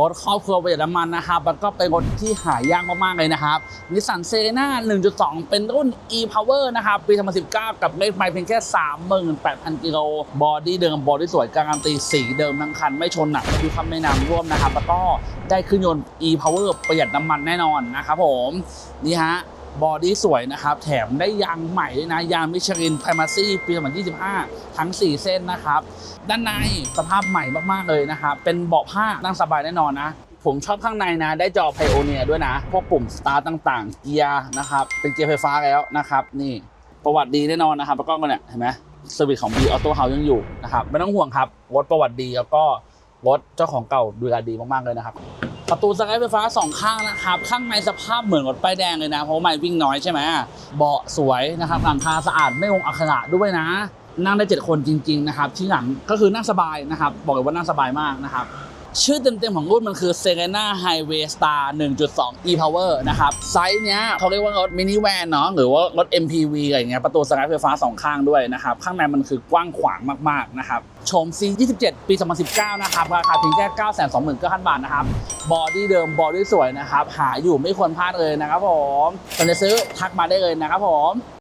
รถครอบครัวประหยัดน้ำมันนะครับ มันก็เป็นรถที่หายากมาก ๆ เลยนะครับนิสสันเซน่า1.2 เป็นรุ่น e-power นะครับ ปี 2019 กับเลขไมล์เพียงแค่ 38,000 กิโล บอดี้เดิม บอดี้สวยการันตีสีเดิมทั้งคัน ไม่ชนหนักมีคำแนะนำร่วมนะครับ แล้วก็ได้เครื่องยนต์ e-power ประหยัดน้ำมันแน่นอนนะครับผม นี่ฮะ บอดี้สวยนะครับ แถมได้ยางใหม่ด้วยนะยางมิชลินไพรมาซี่ปี 2025 ทั้ง 4 เส้นนะครับ ด้านในสภาพใหม่มาก ๆ เลยนะครับ เป็นเบาะผ้านั่งสบายแน่นอนนะ ผมชอบข้างในนะ ได้จอไพโอเนียด้วยนะ พวกปุ่มสตาร์ตต่าง ๆ เกียร์นะครับ เป็นเกียร์ไฟฟ้าแล้วนะครับ นี่ประวัติดีแน่นอนนะครับแล้วก็เนี่ยเห็นไหมเซอร์วิสของ B Auto House ยังอยู่นะครับไม่ต้องห่วงครับรถประวัติดีแล้วก็รถเจ้าของเก่าดูแลดีมากๆเลยนะครับ ประตูสไลด์ไฟฟ้าสองข้างนะครับ ข้างในสภาพเหมือนรถป้ายแดงเลยนะ เพราะไม่วิ่งน้อยใช่ไหมเบาะสวยนะครับหลังคาสะอาดไม่ลงอักขระด้วยนะ นั่งได้ 7 คนจริง ๆ นะครับ ที่หลังก็คือนั่งสบายนะครับ บอกเลยว่านั่งสบายมากนะครับ ชื่อเต็มๆของรุ่นมันคือ Serena Highway Star 1.2 e-power นะครับ ไซส์เนี้ยเขาเรียกว่ารถมินิแวนเนาะหรือว่ารถ MPV อะไรอย่างเงี้ยประตูสไลด์ไฟฟ้าสองข้างด้วยนะครับ ข้างในมันคือกว้างขวางมากๆนะครับโฉม C27 ปี 2019 นะครับ ราคาเพียงแค่ 929,000 บาทนะครับ บอดี้เดิม บอดี้สวยนะครับ หาอยู่ไม่ควรพลาดเลยนะครับผมสนใจซื้อทักมาได้เลยนะครับผม